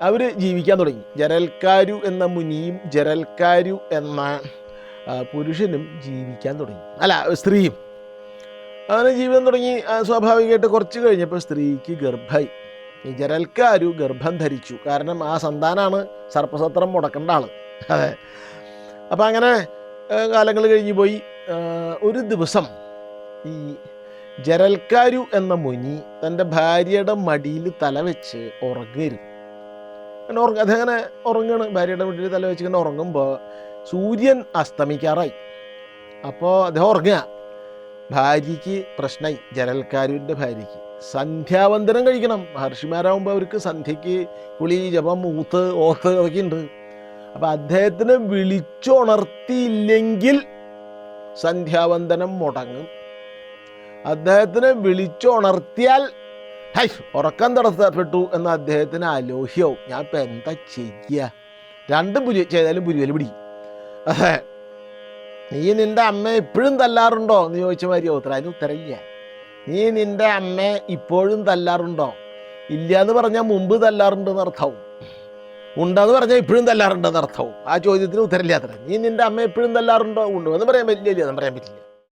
അവർ ജീവിക്കാൻ തുടങ്ങി. ജരൽക്കാരു എന്ന മുനിയും ജരൽക്കാരു എന്ന പുരുഷനും ജീവിക്കാൻ തുടങ്ങി. അല്ല സ്ത്രീയും. അങ്ങനെ ജീവിതം തുടങ്ങി സ്വാഭാവികമായിട്ട് കുറച്ച് കഴിഞ്ഞപ്പോൾ സ്ത്രീക്ക് ഗർഭമായി. ഈ ജരൽക്കാരു ഗർഭം ധരിച്ചു. കാരണം ആ സന്താനാണ് സർപ്പസത്രം മുടക്കേണ്ട ആൾ അതെ. അപ്പം അങ്ങനെ കാലങ്ങൾ കഴിഞ്ഞു പോയി. ഒരു ദിവസം ഈ ജരൽക്കാരു എന്ന മുനി തന്റെ ഭാര്യയുടെ മടിയിൽ തല വെച്ച് ഉറങ്ങുകയായിരുന്നു അങ്ങനെ ഉറങ്ങും അതങ്ങനെ ഉറങ്ങാണ്. ഭാര്യയുടെ വീട്ടിൽ തല വെച്ച് ഇങ്ങനെ ഉറങ്ങുമ്പോൾ സൂര്യൻ അസ്തമിക്കാറായി. അപ്പോൾ അദ്ദേഹം ഉറങ്ങുക. ഭാര്യയ്ക്ക് പ്രശ്നമായി ജരൽക്കാരുവിന്റെ ഭാര്യയ്ക്ക്. സന്ധ്യാവന്തനം കഴിക്കണം. മഹർഷിമാരാകുമ്പോൾ അവർക്ക് സന്ധ്യയ്ക്ക് കുളി ജപം ഊത്ത് ഓത്ത് അതൊക്കെ ഉണ്ട്. അപ്പം അദ്ദേഹത്തിനെ വിളിച്ചുണർത്തിയില്ലെങ്കിൽ സന്ധ്യാവന്തനം മുടങ്ങും. അദ്ദേഹത്തിനെ വിളിച്ചുണർത്തിയാൽ ഹൈ ഉറക്കം തടസ്സപ്പെട്ടു എന്ന അദ്ദേഹത്തിന് അലോഹ്യവും. ഞാൻ ഇപ്പം എന്താ ചെയ്യുക രണ്ടും പുലി ചെയ്താലും പുലിവൽ പിടിക്കും. അതെ. നീ നിന്റെ അമ്മ ഇപ്പോഴും തല്ലാറുണ്ടോ? എന്ന് ചോദിച്ച മാതിരി ഉത്തരം. അതിന് ഉത്തരമില്ല. നീ നിന്റെ അമ്മ ഇപ്പോഴും തല്ലാറുണ്ടോ? ഇല്ല എന്ന് പറഞ്ഞാൽ മുമ്പ് തല്ലാറുണ്ടെന്ന് അർത്ഥവും. ഉണ്ടെന്ന് പറഞ്ഞാൽ ഇപ്പോഴും തല്ലാറുണ്ടെന്ന് അർത്ഥവും. ആ ചോദ്യത്തിന് ഉത്തരമില്ലാത്ര നീ നിന്റെ അമ്മ എപ്പോഴും തല്ലാറുണ്ടോ? ഉണ്ടോ? എന്ന് പറയാൻ പറ്റില്ല എന്ന് പറയാൻ പറ്റില്ല.